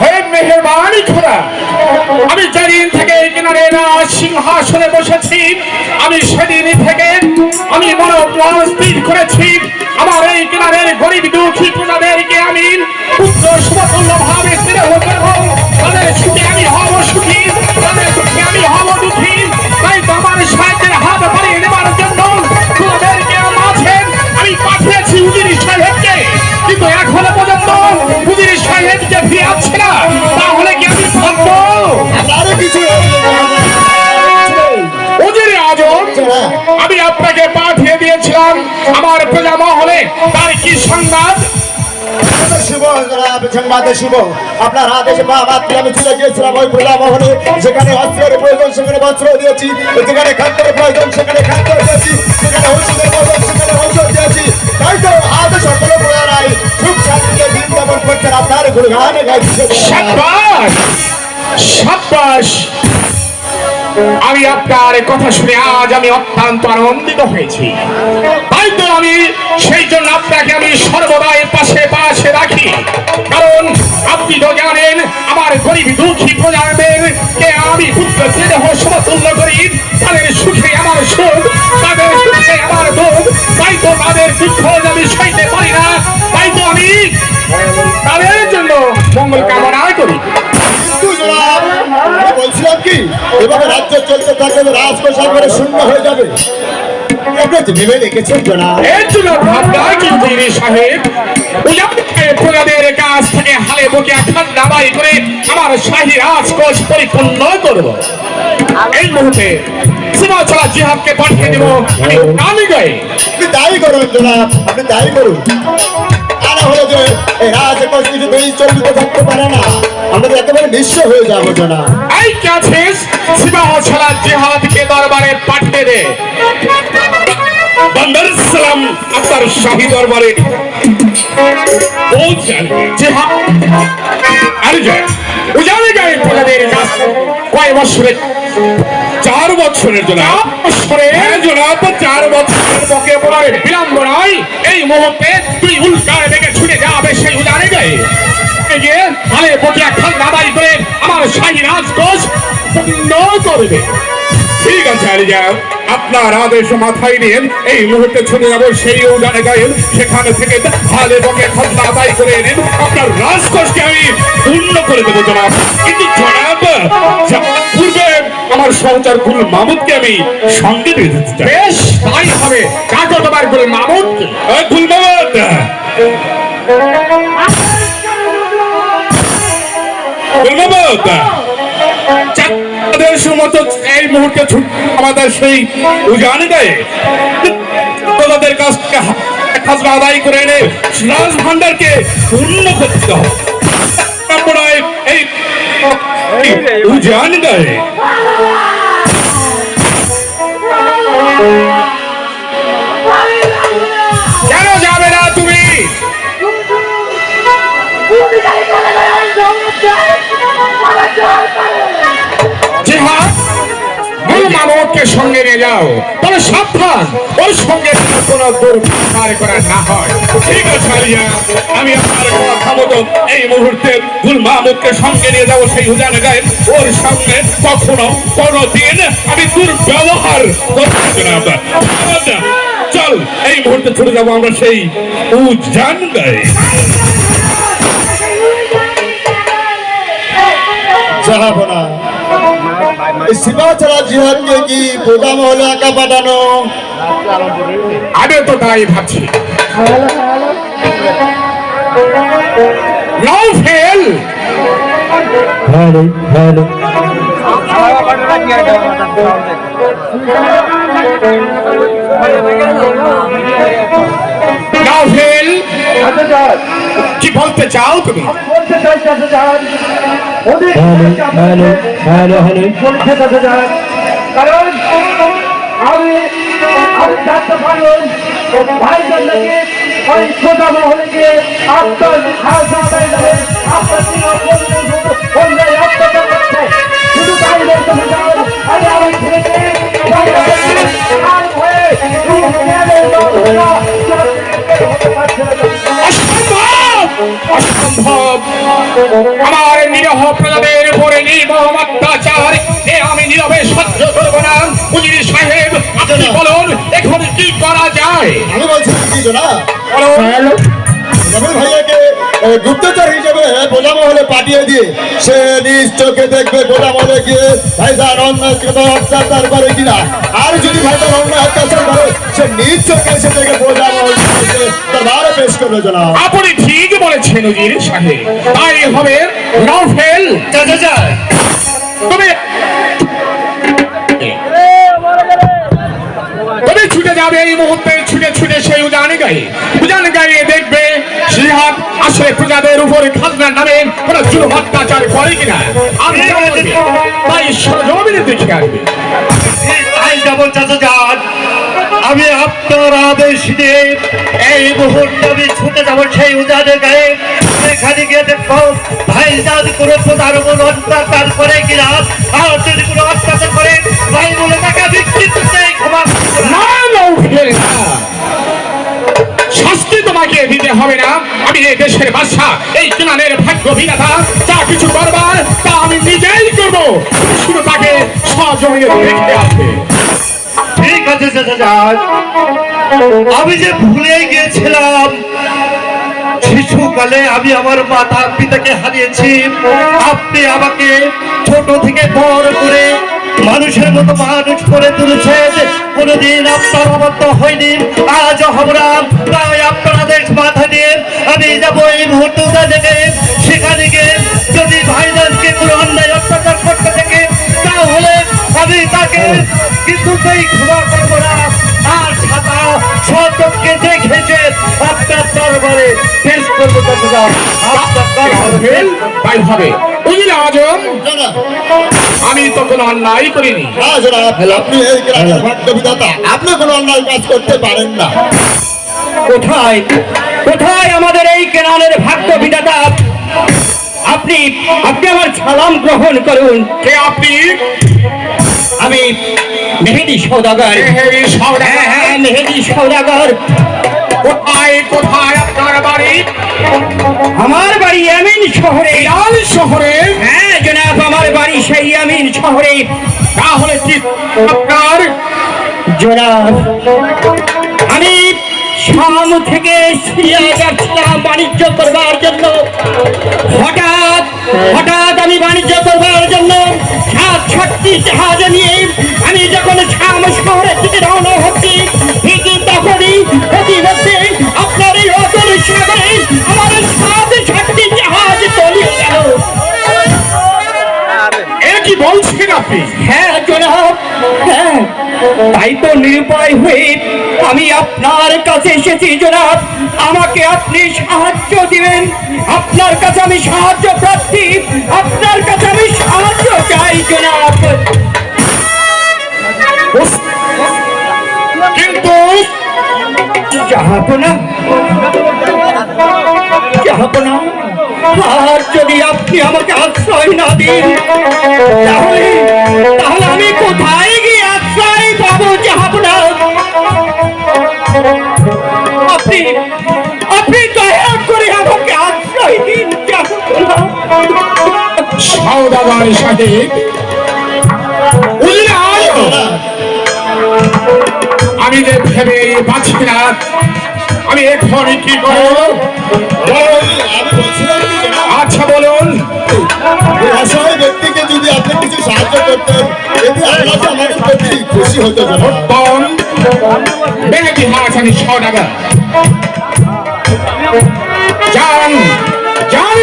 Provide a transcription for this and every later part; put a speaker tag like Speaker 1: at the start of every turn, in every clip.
Speaker 1: হে মেহরবানি আমি যেদিন থেকে কিনারে না, সিংহাসনে বসেছি, আমি সেদিন থেকে আমি মনোপ্রাণ স্থির করেছি। আমার এই কিনারের গরিব দুঃখী প্রজাদেরকে আমি পুত্র সমতুল্য ভাবে স্নেহ আমার প্রজা মহলে তার কি সংবাদ?
Speaker 2: শুভ সংবাদে শুভ আপনার আদেশে পা মাত্র আমি চলে গিয়েছিলাম ওই প্রজা মহলে। যেখানে অস্ত্রের প্রয়োজন সেখানে বস্ত্র দিয়েছি। যেখানে খাদ্যের প্রয়োজন সেখানে খাদ্য দিয়েছি। যেখানে ঔষধের প্রয়োজন সেখানে ঔষধ দিয়েছি। তাই তো আজ সকল প্রজারাই সুখ শান্তিতে দিন যাপন করছেন আপনার গুণগানে গাইছে
Speaker 1: সাব্বাস! সাব্বাস! আমি আপনার কথা শুনে আজ আমি অত্যন্ত আনন্দিত হয়েছি। তাই তো আমি সেই জন্য আপনাকে আমি সর্বদাই পাশে পাশে রাখি। কারণ আপনি তো জানেন, আমার গরিব দুঃখী প্রজাদের কে আমি পুত্র স্নেহ সমতুল্য করি, তাদের সুখে আমার সুখ, তাদের সুখে আমার দুঃখ তাই তো তাদের দুঃখ আমি সইতে পারি না তাই তো আমি তাদের জন্য মঙ্গল কামনা করি।
Speaker 2: আমি কি? এভাবে রাজ্য চলতে থাকলে রাজকোষ একবারে শূন্য হয়ে যাবে। ভেবে রেখেছেন জনাব।
Speaker 1: এর জন্য ভাবনা কিন্তু সাহেব। প্রজাদের কাছ থেকে হালে বুকে এখন দাবাই করে আমার শাহী রাজকোষ পরিপূর্ণ করব। এই মুহূর্তে সীমাচলা জিহাদকে পাঠিয়ে দেব আমি আমি গাই
Speaker 2: আপনি দায়ী করুন জনাব আপনি দায়ী করুন। হলো যে এই রাজকোষ কিছুতেই চলতে থাকতে পারে না। আমরা একেবারে নিঃস্ব হয়ে যাব জনাব
Speaker 1: এই কাছিস সীমাচলা জিহাদকে দরবারে পাঠিয়ে দে। বন্দর আপনার শাহী দরবারে। পৌঁছান জিহাদ। আরে যায় উজানে প্রজাদের কাছ কয় বছরের চার বছরের জন্য জনাব চার বছরের বকে পড়ায় বিলম্ব নয় এই মুহূর্তে তুই উল্টা বেগে ছুটে যাবে সেই উদারে গায়ে। হালে বটিয়া খাল দাবাই করে রাজকোষ পূর্ণ করবে। ঠিক আছে আলিজা আপনার আদেশ মাথায় নিয়ে এই মুহূর্তে ছুটে যাব সেই উজানে গায়ে। সেখানে থেকে হালে বকে খন্না আদায় করে এনে আপনার রাজকোষকে আমি পূর্ণ করে দেবো জনাব। কিন্তু জনাব পূর্বে আমার সহচার গুল মামুদকে আমি সঙ্গে নিয়ে যেতে চাই। বেশ তাই হবে। কাকো তোমার গুল মামুদ? গুল মামুদ! চাঁদের এই মুহূর্তে আমাদের সেই উজানে গায়ে তোদের কাছ থেকে খাজনা করে এনে রাজ ভান্ডারকে করতে হবে। এই উজান গায়ে যাও তবে সাবধান ওর সঙ্গে কোনো দুর্ব্যবহার করা না হয়। ঠিক আছে আলিয়া আমি আপনার কথা মতো এই মুহূর্তে গুল মামুককে সঙ্গে নিয়ে যাব সেই হুজান গায়ে ওর সঙ্গে কখনো কোনো দিন আমি দুর্ব্যবহার করতে না চল এই মুহূর্তে ছুটে যাব আমরা সেই উজান গায়ে
Speaker 2: জানাব না এই সীমাচলা জিহাদকে কি প্রজা মহলে একা পাঠানো?
Speaker 1: আমিও তো তাই ভাবছি। নৌফেল নৌফেল কি বলতে চাও তুমি?
Speaker 3: বলতে চাই জাহাজ ওদের বলছে চাচা জাহাজ কারণ আমি আমি জানতে পারলাম ভাই জন্যকে ওই সোজা মহলে আপনার খাওয়া আপনার শুধু তাই আমি আমার ছেলেকে
Speaker 1: অসম্ভব আমার নিরহ প্রজাদের উপরে নির্মম অত্যাচার। এ আমি নীরবে সহ্য করব না। উজির সাহেব আপনি বলুন এখন কি করা যায়?
Speaker 2: আমি বলছি কি না ভাইয়াকে গুপ্তচর হিসেবে গোদামহলে পাঠিয়ে দিয়ে সে নিজ চোখে দেখবে গোদামহলে গিয়ে ভাইজান অন্যায় অত্যাচার করে কিনা। আর যদি ভাইজান অন্যায় অত্যাচার করে সে নিজ চোখে এসে দেখে বারে পেশ করবে জনাব।
Speaker 1: আপনি ঠিক বলেছেন উজির সাহেব। তাই হবে রাফেল তুমি তুমি ছুটে যাবে এই মুহূর্তে ছুটে ছুটে সেই উজান গায়ে। উজান গায়ে দেখবে আসলে প্রজাদের উপরে খাজনার নামে কোন অত্যাচার করে কিনা। আমি। তাই সরজমিনে দেখে আসবে।
Speaker 4: তাই যাব চাচা যান আমি আপনার আদেশ দিয়ে এই মুহূর্তে আমি ছুটে যাব সেই উজানের গায়ে। সেখানে গিয়ে দেখব ভাই যান কোনো প্রধান কোনো অত্যাচার করে কিনা? আর কোনো অত্যাচার করে, ভাই বলে ক্ষমা
Speaker 1: শাস্তি তোমাকে দিতে হবে না। আমি এই দেশের এই ভাগ্য যা কিছু তা আমি নিজেই করব। শুধু তাকে সজমিনে দেখতে আসবে
Speaker 4: আছে চাচা যান। আমি যে ভুলে গিয়েছিলাম, শিশুকালে আমি আমার মাতা পিতাকে হারিয়েছি। আপনি আমাকে ছোট থেকে বড় করে মানুষের মতো মানুষ করে তুলেছেন। কোনোদিন আপনার অবদ্ধ হয়নি। আজ আমরা তাই আপনার আদেশ মাথা নিয়ে আমি যাব এই মুহূর্তে থেকে। সেখানে গিয়ে যদি ভাইজানকে কোনো অন্যায় অত্যাচার করতে থেকে আমি তাকে কিছুতেই ক্ষমা করব না। আর সাদা সতর্ককে দেখেছে আপনার দরবারে পেশ করব আপনার দরবারে
Speaker 1: তাই হবে। বুঝলি আজম আমি তো কোনো অন্যায় করিনি।
Speaker 2: আপনি এই বিধাতা আপনি কোনো অন্যায় কাজ করতে পারেন না।
Speaker 5: কোথায়? কোথায় আমাদের এই কেনালের ভাগ্য বিধাতা আপনি আপনি আমার সালাম গ্রহণ করুন।
Speaker 1: কে আপনি?
Speaker 5: আমি মেহেদি সৌদাগর।
Speaker 1: মেহেদি।
Speaker 5: হ্যাঁ হ্যাঁ মেহেদি সৌদাগর।
Speaker 1: কোথায় কোথায় আপনার বাড়ি?
Speaker 5: আমার বাড়ি আমিন শহরে।
Speaker 1: লাল শহরে?
Speaker 5: হ্যাঁ জনাব আমার বাড়ি সেই আমিন শহরে।
Speaker 1: তাহলে কি আপনার?
Speaker 5: জনাব আমি শাম থেকে সিরিয়া যাচ্ছিলাম বাণিজ্য করবার জন্য। হঠাৎ হঠাৎ আমি বাণিজ্য করবার জন্য সাত সাতটি জাহাজ নিয়ে। আমি যখন শাম শহরের দিকে রওনা হচ্ছি, ঠিকই তখনই প্রতিমধ্যে আপনার এই অতল সাগরে আমার সাত
Speaker 1: বলছেন আপনি?
Speaker 5: হ্যাঁ জনাব। হ্যাঁ। তাই তো নিরুপায় হয়ে আমি আপনার কাছে এসেছি জনাব। আমাকে আপনি সাহায্য দিবেন। আপনার কাছে আমি সাহায্য প্রার্থী। আপনার কাছে আমি সাহায্য চাই জনাব।
Speaker 1: কিন্তু
Speaker 5: না আর যদি আপনি আমাকে আশ্রয় না দিন তাহলে তাহলে আমি কোথায় গিয়ে আশ্রয় পাবো যাহাবো না আপনি আপনি দয়া করে আমাকে আশ্রয় দিন না
Speaker 1: সাহেব আমি যে ভেবে পাচ্ছি না আমি এখন কি করব? আচ্ছা বলুন।
Speaker 2: যদি আপনি কিছু সাহায্য করতেন এতে আপনার যে আমার প্রতি খুশি হতো
Speaker 1: যান যান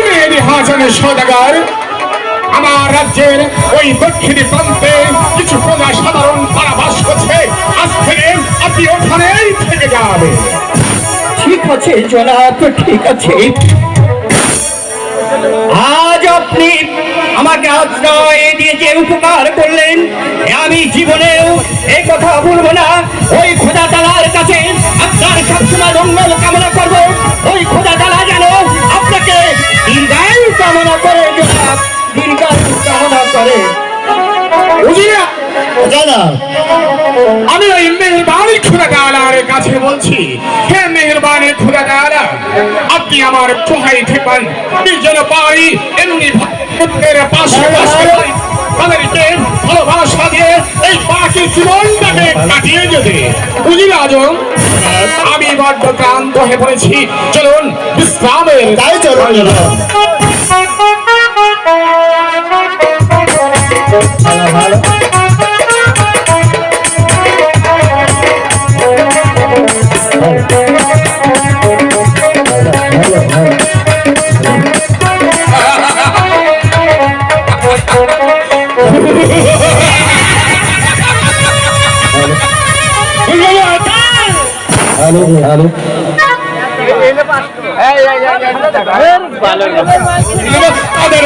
Speaker 1: আমার রাজ্যের ওই দক্ষিণী প্রান্তে কিছু প্রজা সাধারণ তারা বাস করছে। আজ থেকে আপনি ওখানেই থেকে যাবে
Speaker 5: ঠিক আছে জনাব ঠিক আছে। আজ আপনি আমাকে আশ্রয় দিয়ে যে উপকার করলেন আমি জীবনেও এই কথা বলব না। ওই খোদা তালার কাছে আপনার সবসময় মঙ্গল কামনা করব। ওই খোদা তালা যেন আপনাকে দীর্ঘায়ু কামনা করে দীর্ঘায়ু কামনা করে।
Speaker 1: বুঝিয়া
Speaker 6: জানা
Speaker 1: আমি ওই মেহরবানি খুদা তাআলার কাছে বলছি হে মেহরবানি খুদা তাআলা আপনি আমার সহায় থাকবেন আমি যেন পাই এমনি তাদেরকে ভালোবাসা দিয়ে এই বাকি জীবনটাকে কাটিয়ে যেতে বুঝলি আজম আমি বড্ড ক্লান্ত হয়ে পড়েছি। চলুন বিশ্রামের
Speaker 6: তাই চলুন। ভালো ভালো।
Speaker 1: তাদের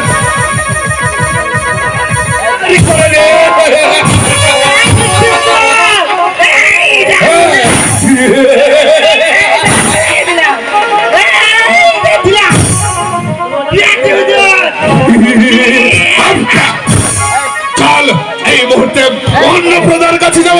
Speaker 1: চল এই মুহূর্তে অন্য প্রধান কাছে যাব।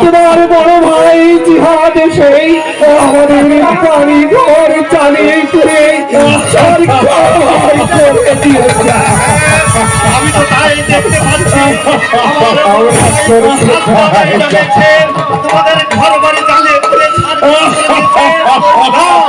Speaker 5: তোমার বড় ভাই জিহাদ সেই আমাদের বাড়ি ঘর চালিয়ে করে সরকার করে দিয়েছে
Speaker 4: আমি তো তাই দেখতে পাচ্ছি আমাদের ভাই হাত পাখায় লেগেছে, তোমাদের ঘর বাড়ি